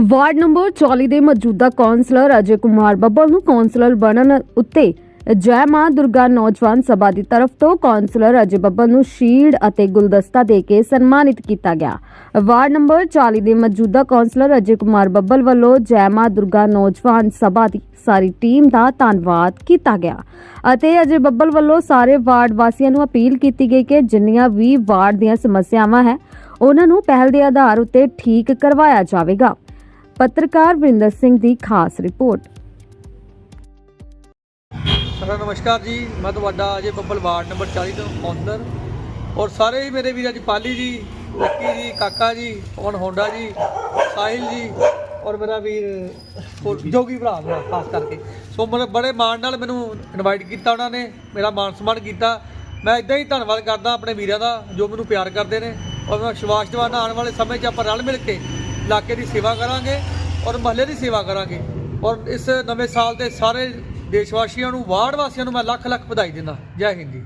Ward number 40 ਦੇ ਮੌਜੂਦਾ councillor ਅਜੇ ਕੁਮਾਰ ਬੱਬਲ ਨੂੰ ਕੌਂਸਲਰ ਬਣਨ ਉੱਤੇ ਜੈ ਮਾਂ ਦੁਰਗਾ ਨੌਜਵਾਨ ਸਭਾ ਦੀ ਤਰਫ ਤੋਂ ਕੌਂਸਲਰ ਅਜੇ ਬੱਬਲ ਨੂੰ ਸ਼ੀਲਡ ਅਤੇ ਗੁਲਦਸਤਾ ਦੇ ਕੇ ਸਨਮਾਨਿਤ ਕੀਤਾ ਗਿਆ। ਵਾਰਡ ਨੰਬਰ 40 ਦੇ ਮੌਜੂਦਾ ਕੌਂਸਲਰ ਅਜੇ ਕੁਮਾਰ ਬੱਬਲ ਵੱਲੋਂ ਜੈ ਮਾਂ ਦੁਰਗਾ ਨੌਜਵਾਨ ਸਭਾ ਦੀ ਸਾਰੀ ਟੀਮ ਦਾ ਧੰਨਵਾਦ ਕੀਤਾ ਗਿਆ ਅਤੇ ਅਜੇ ਬੱਬਲ ਵੱਲੋਂ ਸਾਰੇ ਵਾਰਡ ਵਾਸੀਆਂ ਨੂੰ ਅਪੀਲ ਕੀਤੀ ਗਈ ਕਿ ਜਿੰਨੀਆਂ ਵੀ ਵਾਰਡ ਦੀਆਂ ਸਮੱਸਿਆਵਾਂ ਹੈ, ਉਹਨਾਂ ਨੂੰ ਪਹਿਲ ਦੇ ਆਧਾਰ ਉੱਤੇ ਠੀਕ ਕਰਵਾਇਆ ਜਾਵੇਗਾ। ਪੱਤਰਕਾਰ ਵਰਿੰਦਰ ਸਿੰਘ ਦੀ ਖਾਸ ਰਿਪੋਰਟ। ਸਰ ਨਮਸਕਾਰ ਜੀ, ਮੈਂ ਤੁਹਾਡਾ ਅਜੇ ਬੱਬਲ ਵਾਰਡ ਨੰਬਰ 40 ਤੋਂ ਕੌਂਸਲਰ ਔਰ ਸਾਰੇ ਹੀ ਮੇਰੇ ਵੀਰਾਂ ਜੀ ਪਾਲੀ ਜੀ, ਲੱਕੀ ਜੀ, ਕਾਕਾ ਜੀ, ਪਵਨ ਹੋਂਡਾ ਜੀ, ਸਾਹਿਲ ਜੀ, ਔਰ ਮੇਰਾ ਵੀਰ ਜੋਗੀ ਭਰਾ ਮੇਰਾ, ਖਾਸ ਕਰਕੇ। ਸੋ ਮੇਰੇ ਬੜੇ ਮਾਣ ਨਾਲ ਮੈਨੂੰ ਇਨਵਾਈਟ ਕੀਤਾ ਉਹਨਾਂ ਨੇ, ਮੇਰਾ ਮਾਣ ਸਨਮਾਨ ਕੀਤਾ। ਮੈਂ ਇਦਾਂ ਹੀ ਧੰਨਵਾਦ ਕਰਦਾ ਆਪਣੇ ਵੀਰਾਂ ਦਾ, ਜੋ ਮੈਨੂੰ ਪਿਆਰ ਕਰਦੇ ਨੇ। ਔਰ ਮੈਂ ਵਿਸ਼ਵਾਸ ਦਿਵਾਨਾ ਆਉਣ ਵਾਲੇ ਸਮੇਂ 'ਚ ਆਪਾਂ ਰਲ ਮਿਲ ਕੇ ਇਲਾਕੇ ਦੀ ਸੇਵਾ ਕਰਾਂਗੇ ਔਰ ਮਹੱਲੇ ਦੀ ਸੇਵਾ ਕਰਾਂਗੇ। ਔਰ ਇਸ ਨਵੇਂ ਸਾਲ ਦੇ ਸਾਰੇ ਦੇਸ਼ ਵਾਸੀਆਂ ਨੂੰ, ਵਾਰਡ ਵਾਸੀਆਂ ਨੂੰ ਮੈਂ ਲੱਖ ਲੱਖ ਵਧਾਈ ਦਿੰਦਾ। ਜੈ ਹਿੰਦ ਜੀ।